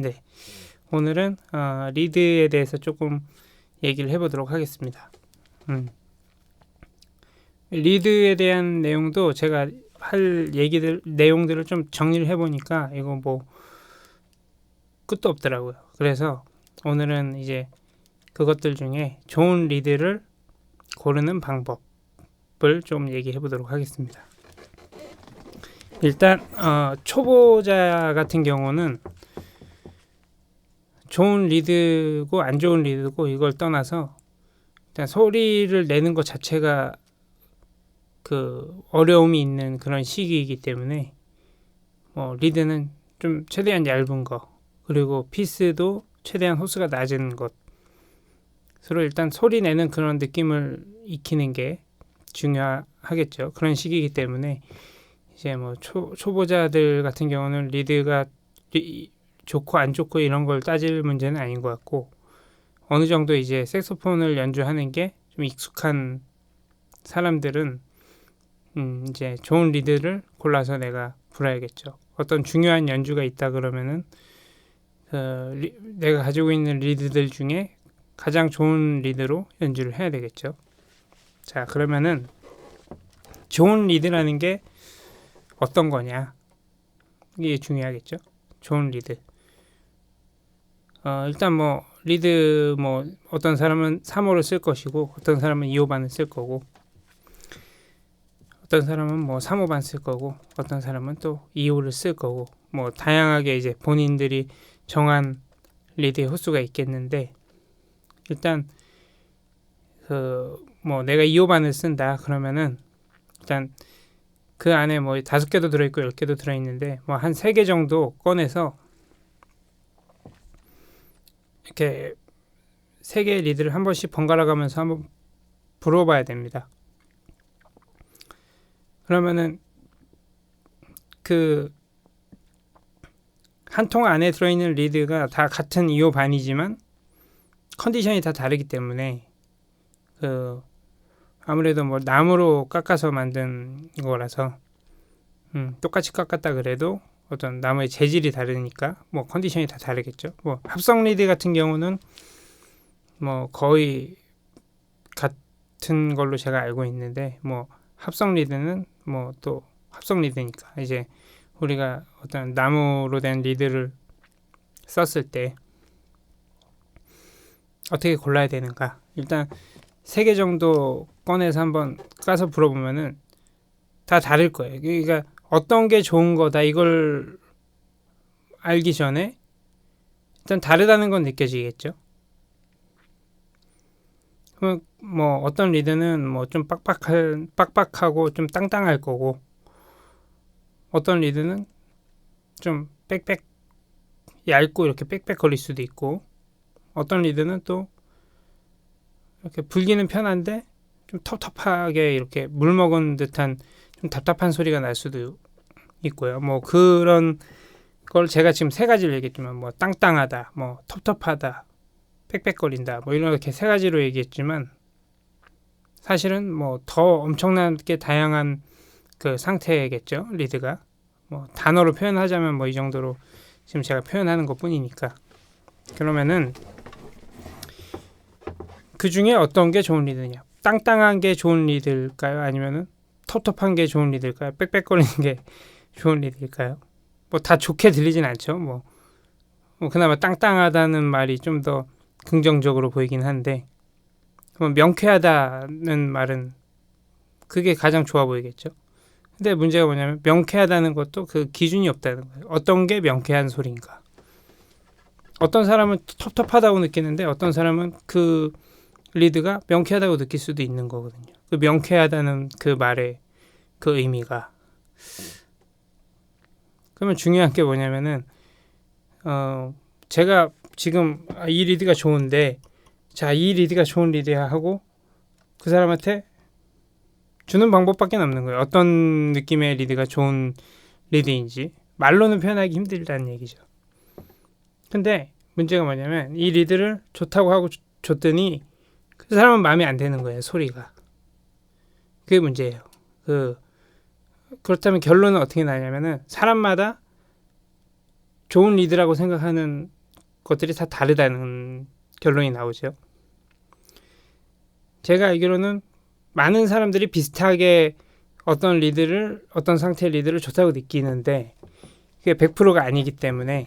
네. 오늘은 어, 리드에 대해서 조금 얘기를 해보도록 하겠습니다. 음. 리드에 대한 내용도 제가 할 얘기들 내용들을 좀 정리를 해보니까 이거 뭐 끝도 없더라고요. 그래서 오늘은 이제 그것들 중에 좋은 리드를 고르는 방법을 좀 얘기해 보도록 하겠습니다. 일단 어, 초보자 같은 경우는 좋은 리드고 안 좋은 리드고 이걸 떠나서 일단 소리를 내는 것 자체가 그 어려움이 있는 그런 시기이기 때문에 뭐 리드는 좀 최대한 얇은 거 그리고 피스도 최대한 호스가 낮은 것 서로 일단 소리 내는 그런 느낌을 익히는 게 중요하겠죠. 그런 시기이기 때문에 이제 뭐 초, 초보자들 같은 경우는 리드가 리, 좋고 안 좋고 이런 걸 따질 문제는 아닌 것 같고 어느 정도 이제 색소폰을 연주하는 게 좀 익숙한 사람들은 음 이제 좋은 리드를 골라서 내가 불어야겠죠. 어떤 중요한 연주가 있다 그러면은 그 리, 내가 가지고 있는 리드들 중에 가장 좋은 리드로 연주를 해야 되겠죠. 자 그러면은 좋은 리드라는 게 어떤 거냐 이게 중요하겠죠. 좋은 리드. 어, 일단 뭐 리드 뭐 어떤 사람은 3호를 쓸 것이고 어떤 사람은 2호 반을 쓸 거고 어떤 사람은 뭐 3호 반 쓸 거고 어떤 사람은 또 2호를 쓸 거고 뭐 다양하게 이제 본인들이 정한 리드의 호수가 있겠는데 일단 그 뭐 내가 2호 반을 쓴다 그러면은 일단 그 안에 뭐 다섯 개도 들어있고 열 개도 들어있는데 뭐 한 세 개 정도 꺼내서 이렇게 세 개의 리드를 한 번씩 번갈아 가면서 한번 불어봐야 됩니다. 그러면은 그 한 통 안에 들어있는 리드가 다 같은 2호 반이지만 컨디션이 다 다르기 때문에 그 아무래도 뭐 나무로 깎아서 만든 거라서 음, 똑같이 깎았다 그래도 어떤 나무의 재질이 다르니까 뭐 컨디션이 다 다르겠죠. 뭐 합성 리드 같은 경우는 뭐 거의 같은 걸로 제가 알고 있는데 뭐 합성 리드는 뭐 또 합성 리드니까 이제 우리가 어떤 나무로 된 리드를 썼을 때 어떻게 골라야 되는가 일단 세 개 정도 꺼내서 한번 까서 불어보면은 다 다를 거예요. 그러니까 어떤 게 좋은 거다 이걸 알기 전에 일단 다르다는 건 느껴지겠죠. 그럼 뭐 어떤 리드는 뭐 좀 빡빡할 빡빡하고 좀 땅땅할 거고 어떤 리드는 좀 빽빽 얇고 이렇게 빽빽 거릴 수도 있고 어떤 리드는 또 이렇게 불기는 편한데 좀 텁텁하게 이렇게 물 먹은 듯한 좀 답답한 소리가 날 수도 있고요. 뭐 그런 걸 제가 지금 세 가지를 얘기했지만 뭐 땅땅하다, 뭐 텁텁하다, 빽빽거린다, 뭐 이런 이렇게 세 가지로 얘기했지만 사실은 뭐 더 엄청나게 다양한 그 상태겠죠 리드가. 뭐 단어로 표현하자면 뭐 이 정도로 지금 제가 표현하는 것 뿐이니까. 그러면은 그 중에 어떤 게 좋은 리드냐? 땅땅한 게 좋은 리드일까요? 아니면은 텁텁한 게 좋은 리드일까요 빽빽거리는 게 좋은 리드일까요 뭐 다 좋게 들리진 않죠 뭐, 뭐 그나마 땅땅하다는 말이 좀 더 긍정적으로 보이긴 한데 그럼 명쾌하다는 말은 그게 가장 좋아 보이겠죠 근데 문제가 뭐냐면 명쾌하다는 것도 그 기준이 없다는 거예요. 어떤 게 명쾌한 소리인가? 어떤 사람은 텁텁하다고 느끼는데 어떤 사람은 그 리드가 명쾌하다고 느낄 수도 있는 거거든요. 그 명쾌하다는 그 말의 그 의미가 그러면 중요한 게 뭐냐면은 어 제가 지금 아, 이 리드가 좋은데 자 이 리드가 좋은 리드야 하고 그 사람한테 주는 방법밖에 없는 거예요. 어떤 느낌의 리드가 좋은 리드인지 말로는 표현하기 힘들다는 얘기죠. 근데 문제가 뭐냐면 이 리드를 좋다고 하고 줬더니 그 사람은 마음에 안 드는 거예요. 소리가. 그게 문제예요. 그 그렇다면 결론은 어떻게 나냐면은 사람마다 좋은 리드라고 생각하는 것들이 다 다르다는 결론이 나오죠. 제가 알기로는 많은 사람들이 비슷하게 어떤 리드를 어떤 상태의 리드를 좋다고 느끼는데 그게 100%가 아니기 때문에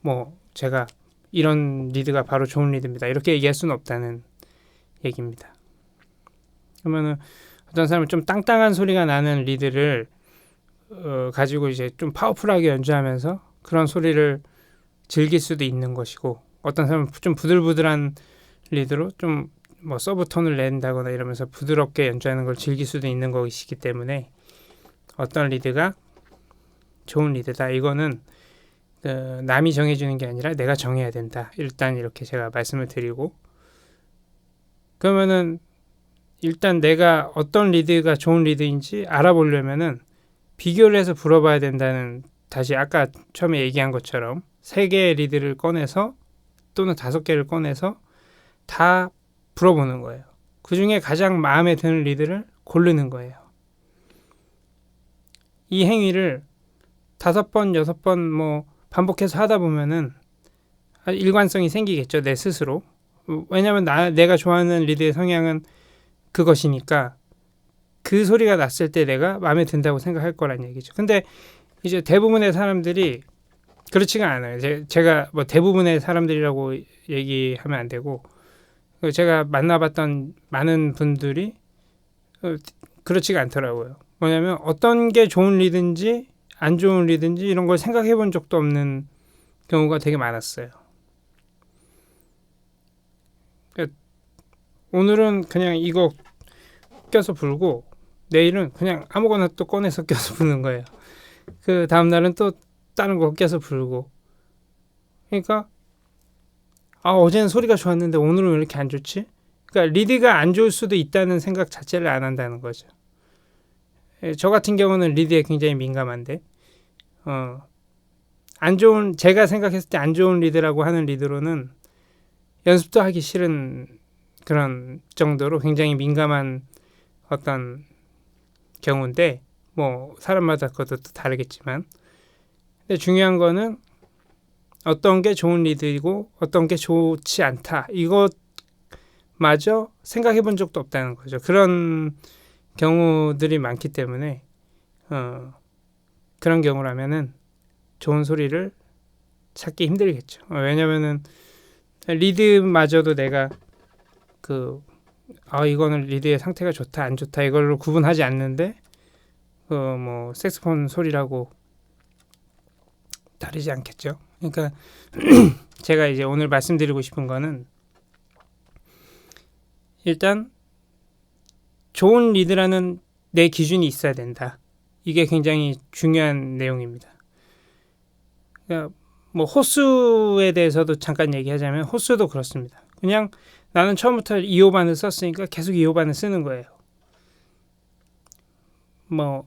뭐 제가 이런 리드가 바로 좋은 리드입니다. 이렇게 얘기할 수는 없다는 얘기입니다. 그러면은 어떤 사람은 좀 땅땅한 소리가 나는 리드를 어, 가지고 이제 좀 파워풀하게 연주하면서 그런 소리를 즐길 수도 있는 것이고 어떤 사람은 좀 부들부들한 리드로 좀 뭐 서브 톤을 낸다거나 이러면서 부드럽게 연주하는 걸 즐길 수도 있는 것이기 때문에 어떤 리드가 좋은 리드다. 이거는 그 남이 정해주는 게 아니라 내가 정해야 된다. 일단 이렇게 제가 말씀을 드리고. 그러면은 일단 내가 어떤 리드가 좋은 리드인지 알아보려면은 비교를 해서 불어봐야 된다는 다시 아까 처음에 얘기한 것처럼 세 개의 리드를 꺼내서 또는 다섯 개를 꺼내서 다 불어보는 거예요. 그 중에 가장 마음에 드는 리드를 고르는 거예요. 이 행위를 다섯 번, 여섯 번 뭐 반복해서 하다 보면은 일관성이 생기겠죠, 내 스스로. 왜냐하면 나 내가 좋아하는 리드의 성향은 그것이니까 그 소리가 났을 때 내가 마음에 든다고 생각할 거란 얘기죠. 근데 이제 대부분의 사람들이 그렇지가 않아요. 제, 제가 뭐 대부분의 사람들이라고 얘기하면 안 되고 제가 만나봤던 많은 분들이 어, 그렇지가 않더라고요. 뭐냐면 어떤 게 좋은 리든지 안 좋은 리든지 이런 걸 생각해 본 적도 없는 경우가 되게 많았어요. 그러니까 오늘은 그냥 이거 껴서 불고 내일은 그냥 아무거나 또 꺼내서 껴서 부는 거예요. 그 다음 날은 또 다른 거 껴서 불고. 그러니까 아 어제는 소리가 좋았는데 오늘은 왜 이렇게 안 좋지? 그러니까 리드가 안 좋을 수도 있다는 생각 자체를 안 한다는 거죠. 예, 저 같은 경우는 리드에 굉장히 민감한데 어, 안 좋은 제가 생각했을 때 안 좋은 리드라고 하는 리드로는 연습도 하기 싫은 그런 정도로 굉장히 민감한 어떤 경우인데 뭐 사람마다 그것도 다르겠지만. 근데 중요한 거는 어떤 게 좋은 리드이고 어떤 게 좋지 않다. 이것마저 생각해 본 적도 없다는 거죠. 그런 경우들이 많기 때문에 어, 그런 경우라면은 좋은 소리를 찾기 힘들겠죠. 어, 왜냐면은 리드마저도 내가 그 아 이거는 리드의 상태가 좋다 안 좋다 이걸로 구분하지 않는데 그 뭐 색스폰 소리라고 다르지 않겠죠. 그러니까 제가 이제 오늘 말씀드리고 싶은 거는 일단 좋은 리드라는 내 기준이 있어야 된다. 이게 굉장히 중요한 내용입니다. 그러니까 뭐 호수에 대해서도 잠깐 얘기하자면 호수도 그렇습니다. 그냥 나는 처음부터 2호반을 썼으니까 계속 2호반을 쓰는 거예요. 뭐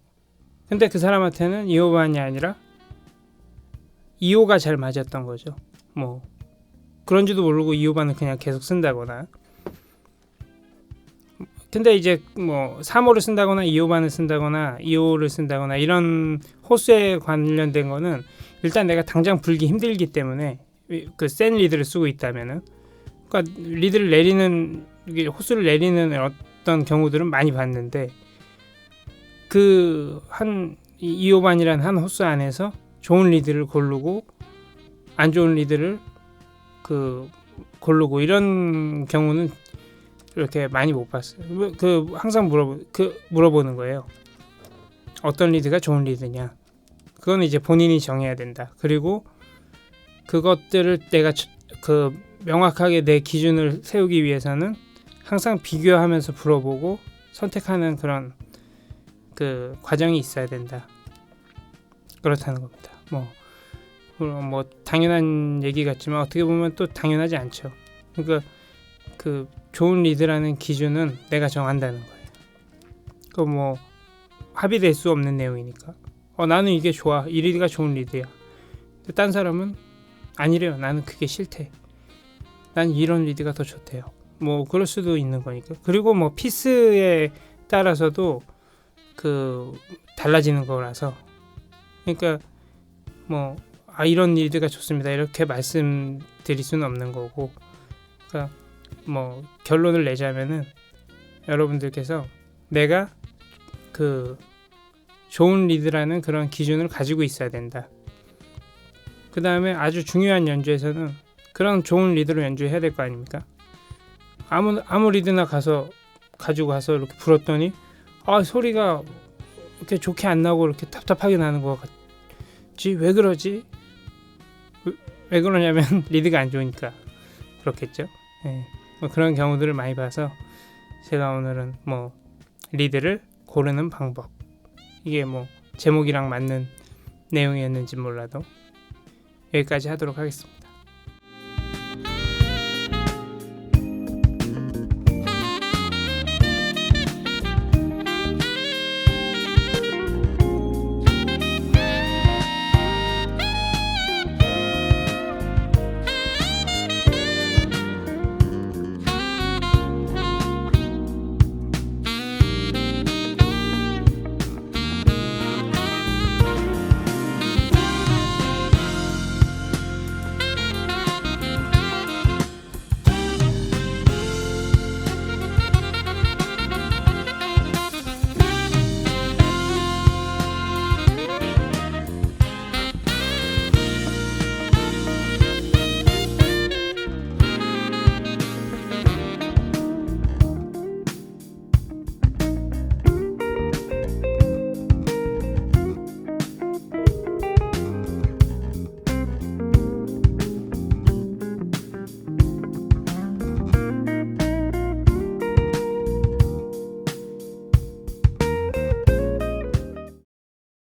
근데 그 사람한테는 2호반이 아니라 2호가 잘 맞았던 거죠. 뭐 그런지도 모르고 2호반을 그냥 계속 쓴다거나 근데 이제 뭐 3호를 쓴다거나 2호반을 쓴다거나 2호를 쓴다거나 이런 호수에 관련된 거는 일단 내가 당장 불기 힘들기 때문에 그 센 리드를 쓰고 있다면은 그러니까 리드를 내리는 호수를 내리는 어떤 경우들은 많이 봤는데 그한 2호반이라는 한 호수 안에서 좋은 리드를 고르고 안 좋은 리드를 그 고르고 이런 경우는 이렇게 많이 못 봤어요. 그 항상 물어보 그 물어보는 거예요. 어떤 리드가 좋은 리드냐? 그건 이제 본인이 정해야 된다. 그리고 그것들을 내가 그 명확하게 내 기준을 세우기 위해서는 항상 비교하면서 불어보고 선택하는 그런 그 과정이 있어야 된다. 그렇다는 겁니다. 뭐, 뭐 당연한 얘기 같지만 어떻게 보면 또 당연하지 않죠. 그러니까 그 좋은 리드라는 기준은 내가 정한다는 거예요. 그 뭐 합의될 수 없는 내용이니까. 어 나는 이게 좋아. 이 리드가 좋은 리드야. 딴 사람은 아니래요. 나는 그게 싫대. 난 이런 리드가 더 좋대요. 뭐 그럴 수도 있는 거니까. 그리고 뭐 피스에 따라서도 그 달라지는 거라서 그러니까 뭐 아 이런 리드가 좋습니다 이렇게 말씀드릴 수는 없는 거고 그러니까 뭐 결론을 내자면은 여러분들께서 내가 그 좋은 리드라는 그런 기준을 가지고 있어야 된다. 그 다음에 아주 중요한 연주에서는 그런 좋은 리드로 연주해야 될 거 아닙니까? 아무 아무 리드나 가서 가지고 가서 이렇게 불었더니 아 소리가 이렇게 좋게 안 나고 이렇게 답답하게 나는 것 같지 왜 그러지? 왜, 왜 그러냐면 리드가 안 좋으니까 그렇겠죠. 예. 뭐 그런 경우들을 많이 봐서 제가 오늘은 뭐 리드를 고르는 방법 이게 뭐 제목이랑 맞는 내용이었는지 몰라도 여기까지 하도록 하겠습니다.